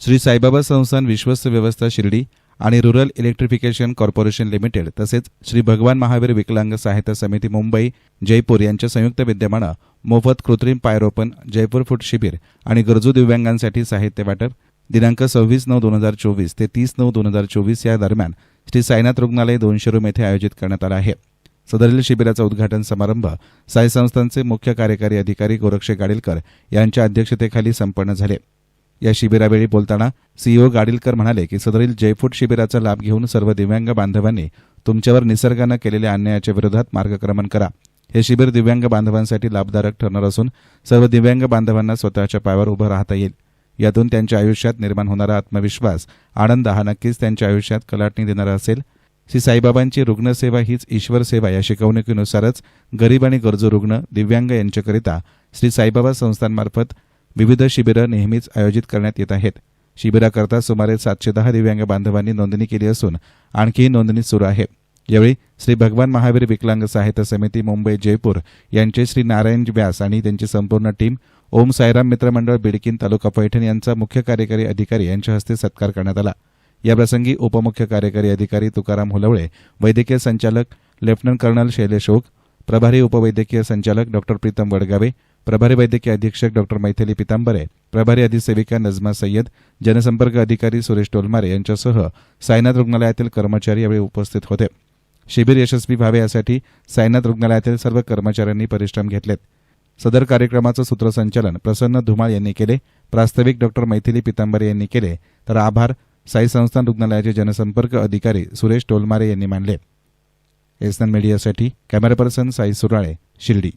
श्री साईबाबा संस्थान विश्वस्त व्यवस्था शिर्डी आणि रुरल इलेक्ट्रिफिकेशन कॉर्पोरेशन लिमिटेड तसेच श्री भगवान महावीर विकलांग सहायता समिती मुंबई जयपूर यांच्या संयुक्त विद्यमानं मोफत कृत्रिम पायरोपण जयपूर फूट शिबिर आणि गरजू दिव्यांगांसाठी साहित्य वाटप दिनांक सव्वीस नऊ दोन हजार चोवीस ते तीस नऊ दोन हजार चोवीस या दरम्यान श्री साईनाथ रुग्णालय दोनशे रूम येथे आयोजित करण्यात आला आहे. सदरील शिबिराचा उद्घाटन समारंभ साई संस्थांचे मुख्य कार्यकारी अधिकारी गोरक्षे गाडीलकर यांच्या अध्यक्षतेखाली संपन्न झाले. या शिबिरावेळी बोलताना सीईओ गाडीलकर म्हणाले की सदरील जयफूट शिबिराचा लाभ घेऊन सर्व दिव्यांग बांधवांनी तुमच्यावर निसर्गानं केलेल्या अन्यायाच्या विरोधात मार्गक्रमण करा. हे शिबिर दिव्यांग बांधवांसाठी लाभदायक ठरणार असून सर्व दिव्यांग बांधवांना स्वतःच्या पायावर उभं राहता येईल. यातून त्यांच्या आयुष्यात निर्माण होणारा आत्मविश्वास आनंद हा नक्कीच त्यांच्या आयुष्यात कलाटणी देणारा असेल. श्री साईबाबांची रुग्णसेवा हीच ईश्वर सेवा या शिकवणुकीनुसारच गरीब आणि गरजू रुग्ण दिव्यांग यांच्याकरिता श्री साईबाबा संस्थांमार्फत विविध शिबिरं नेहमीच आयोजित करण्यात येत आहेत. शिबिराकरता सुमारे सातशे दहा दिव्यांग बांधवांनी नोंदणी केली असून आणखीही नोंदणी सुरू आहे. यावेळी श्री भगवान महावीर विकलांग साहित्य समिती मुंबई जयपूर यांचे श्री नारायण व्यास आणि त्यांची संपूर्ण टीम ओम सायराम मित्रमंडळ बिडकीन तालुका पैठण यांचा मुख्य कार्यकारी अधिकारी यांच्या हस्ते सत्कार करण्यात आला. याप्रसंगी उपमुख्य कार्यकारी अधिकारी तुकाराम हुलवळे वैद्यकीय संचालक लेफ्टनंट कर्नल शैलेश ओक प्रभारी उपवैद्यकीय संचालक डॉक्टर प्रीतम वडगावे प्रभारी वैद्यकीय अधीक्षक डॉक्टर मैथिली पितांबरे प्रभारी अधिसेविका नजमा सय्यद जनसंपर्क अधिकारी सुरेश टोलमारे यांच्यासह साईनाथ रुग्णालयातील कर्मचारी यावेळी उपस्थित होते. शिबिर यशस्वी व्हावे यासाठी साईनाथ रुग्णालयातील सर्व कर्मचाऱ्यांनी परिश्रम घेतलेत. सदर कार्यक्रमाचं सूत्रसंचालन प्रसन्न धुमाळ यांनी केले प्रास्ताविक डॉक्टर मैथिली पितांबरे यांनी केले तर आभार साई संस्थान रुग्णालयाचे जनसंपर्क अधिकारी सुरेश टोलमारे यांनी मानले. एसन मीडियासाठी कॅमेरा पर्सन साई सुराळे शिर्डी.